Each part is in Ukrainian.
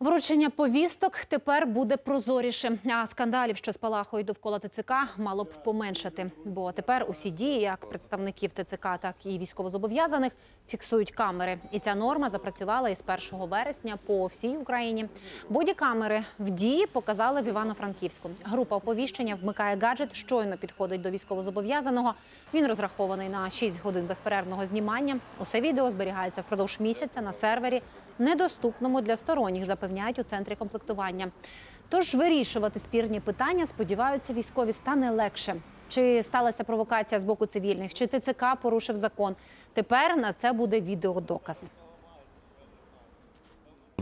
Вручення повісток тепер буде прозоріше. А скандалів, що спалахують довкола ТЦК, мало б поменшати. Бо тепер усі дії, як представників ТЦК, так і військовозобов'язаних, фіксують камери. І ця норма запрацювала із 1 вересня по всій Україні. Боді-камери в дії показали в Івано-Франківську. Група оповіщення вмикає гаджет, щойно підходить до військовозобов'язаного. Він розрахований на 6 годин безперервного знімання. Усе відео зберігається впродовж місяця на сервері, недоступному для сторонніх, запевняють у центрі комплектування. Тож вирішувати спірні питання, сподіваються, військові стане легше. Чи сталася провокація з боку цивільних, чи ТЦК порушив закон. Тепер на це буде відеодоказ.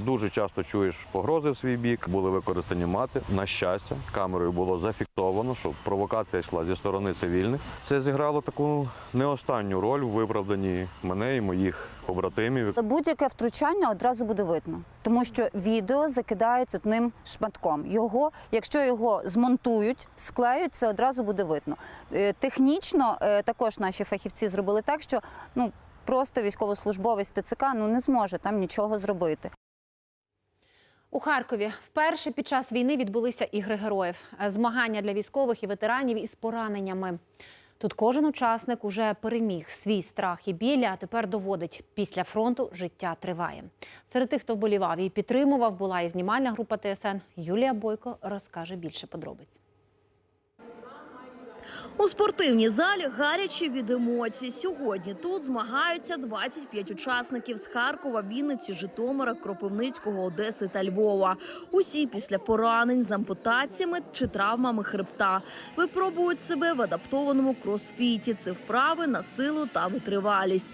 Дуже часто чуєш погрози в свій бік, були використані мати. На щастя, камерою було зафіксовано, що провокація йшла зі сторони цивільних. Це зіграло таку не останню роль в виправданні мене і моїх побратимів. Будь-яке втручання одразу буде видно, тому що відео закидають одним шматком. Його, якщо його змонтують, склеють, це одразу буде видно. Е, Технічно е, також наші фахівці зробили так, що ну просто військовослужбовець ТЦК ну не зможе там нічого зробити. У Харкові вперше під час війни відбулися ігри героїв, змагання для військових і ветеранів із пораненнями. Тут кожен учасник уже переміг свій страх і біль, а тепер доводить, після фронту життя триває. Серед тих, хто вболівав і підтримував, була і знімальна група ТСН. Юлія Бойко розкаже більше подробиць. У спортивній залі гарячі від емоцій. Сьогодні тут змагаються 25 учасників з Харкова, Вінниці, Житомира, Кропивницького, Одеси та Львова. Усі після поранень з ампутаціями чи травмами хребта випробують себе в адаптованому кросфіті. Це вправи на силу та витривалість.